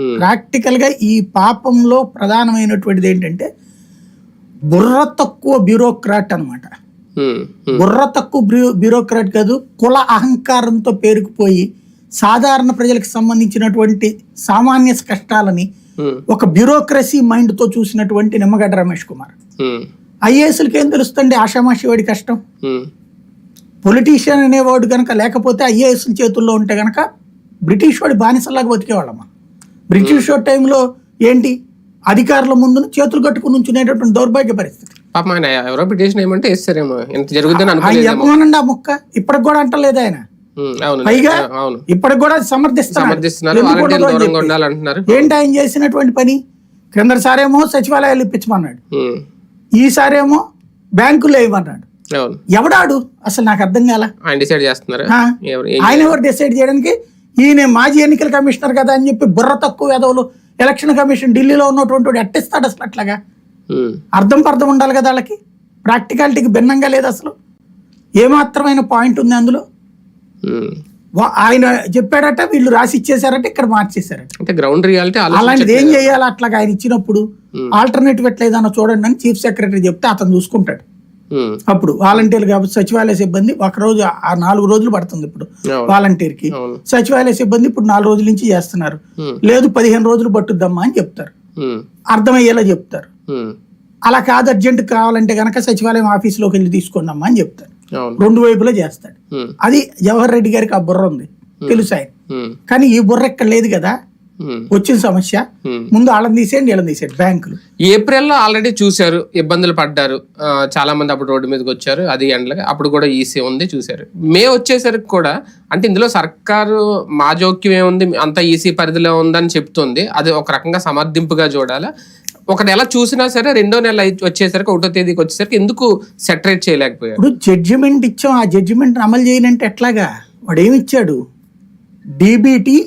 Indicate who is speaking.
Speaker 1: ఉమ్,
Speaker 2: ప్రాక్టికల్గా ఈ పాపంలో ప్రధానమైనటువంటిది ఏంటంటే బుర్ర తక్కువ బ్యూరోక్రాట్ అన్నమాట.
Speaker 1: ఉమ్, ఉమ్,
Speaker 2: బుర్ర తక్కువ బ్యూ- బ్యూరోక్రాట్ కాదు కుల అహంకారంతో పేరుకుపోయి సాధారణ ప్రజలకు సంబంధించినటువంటి సామాన్య కష్టాలని ఒక బ్యూరోక్రసీ మైండ్తో చూసినటువంటి నిమ్మగడ్డ రమేష్ కుమార్. ఐఏఎస్లకి ఏం తెలుస్తుంది ఆషామాషి వాడి కష్టం. పొలిటీషియన్ అనేవాడు కనుక లేకపోతే ఐఏఎస్ చేతుల్లో ఉంటే కనుక బ్రిటిష్ వాడి బానిసలాగా బతికేవాళ్ళమ్మ. బ్రిటిష్ టైంలో ఏంటి? అధికారుల ముందు చేతులు కట్టుకుని ఉంచునేటటువంటి దౌర్భాగ్య పరిస్థితి.
Speaker 1: పాపం ఆయన ఎవరో పిటిషన్ ఏమంటే వేస్తారేమో.
Speaker 2: ఆయన
Speaker 1: అనుకోలేదేమో.
Speaker 2: చెప్పమనండి ఆ ముక్క? ఇప్పటికి కూడా అంటలేదు ఆయన. పైగా
Speaker 1: అవును.
Speaker 2: ఇప్పటికి కూడా సమర్థిస్తున్నారు. ఏంటి ఆయన చేసినటువంటి పని? క్రిందసారేమో సచివాలయాలు ఇప్పించమన్నాడు. ఈసారేమో బ్యాంకులు
Speaker 1: అవును.
Speaker 2: ఎవడాడు? అసలు నాకు అర్థం కాల?
Speaker 1: ఆయన డిసైడ్ చేస్తున్నారు.
Speaker 2: ఆయన ఎవరు డిసైడ్ చేయడానికి? ఈయన మాజీ ఎన్నికల కమిషనర్ కదా అని చెప్పి బుర్ర తక్కువ ఎదవలు ఎలక్షన్ కమిషన్ ఢిల్లీలో ఉన్నటువంటి వాడు ఎట్టిస్తాడు అసలు అట్లాగా. అర్థం పర్థం ఉండాలి కదా వాళ్ళకి. ప్రాక్టికాలిటీకి భిన్నంగా లేదు అసలు. ఏమాత్రమైన పాయింట్ ఉంది అందులో. ఆయన చెప్పాడట వీళ్ళు రాసి ఇచ్చేసారట ఇక్కడ మార్చేశారట.
Speaker 1: అంటే గ్రౌండ్ రియాలిటీ
Speaker 2: అలాంటిది ఏం చేయాలి అట్లాగా ఆయన ఇచ్చినప్పుడు? ఆల్టర్నేటివ్ ఎట్లేదన్నా చూడండి అని చీఫ్ సెక్రటరీ చెప్తే అతను చూసుకుంటాడు. అప్పుడు వాలంటీర్లు కాబట్టి సచివాలయ సిబ్బంది ఒక రోజు ఆ నాలుగు రోజులు పడుతుంది ఇప్పుడు
Speaker 1: వాలంటీర్కి
Speaker 2: సచివాలయ సిబ్బంది ఇప్పుడు నాలుగు రోజుల నుంచి చేస్తున్నారు. లేదు పదిహేను రోజులు పట్టుద్దమ్మా అని చెప్తారు. అర్థమయ్యేలా చెప్తారు. అలా కాదు అర్జెంట్ కావాలంటే గనక సచివాలయం ఆఫీసులోకి వెళ్ళి తీసుకోండి అమ్మా అని చెప్తారు. రెండు వైపులా చేస్తాడు. అది జవహర్ రెడ్డి గారికి ఆ బుర్ర ఉంది. తెలుసు ఆయన.
Speaker 1: ఉమ్,
Speaker 2: కానీ ఈ బుర్ర ఇక్కడ లేదు కదా. వచ్చిన సమస్య. ముందు వాళ్ళని తీసేయండి వీళ్ళని తీసేయండి బ్యాంకులు.
Speaker 1: ఏప్రిల్లో ఆల్రెడీ చూశారు ఇబ్బందులు పడ్డారు. చాలా మంది అప్పుడు రోడ్డు మీదకి వచ్చారు అది ఎండలకి అప్పుడు కూడా ఈసీ ఉంది చూశారు. మే వచ్చేసరికి కూడా అంటే ఇందులో సర్కారు మా జోక్యం ఏముంది అంత ఈసీ పరిధిలో ఉందని చెప్తుంది. అది ఒక రకంగా సమర్థింపుగా చూడాలా. ఒక నెల చూసినా సరే రెండో నెల వచ్చేసరికి ఒకటో తేదీకి వచ్చేసరికి ఎందుకు సెటరేట్ చేయలేకపోయారు?
Speaker 2: ఇప్పుడు జడ్జిమెంట్ ఇచ్చాం ఆ జడ్జిమెంట్ అమలు చేయనంటే ఎట్లాగా? వాడు ఏమి ఇచ్చాడు డీబీటీ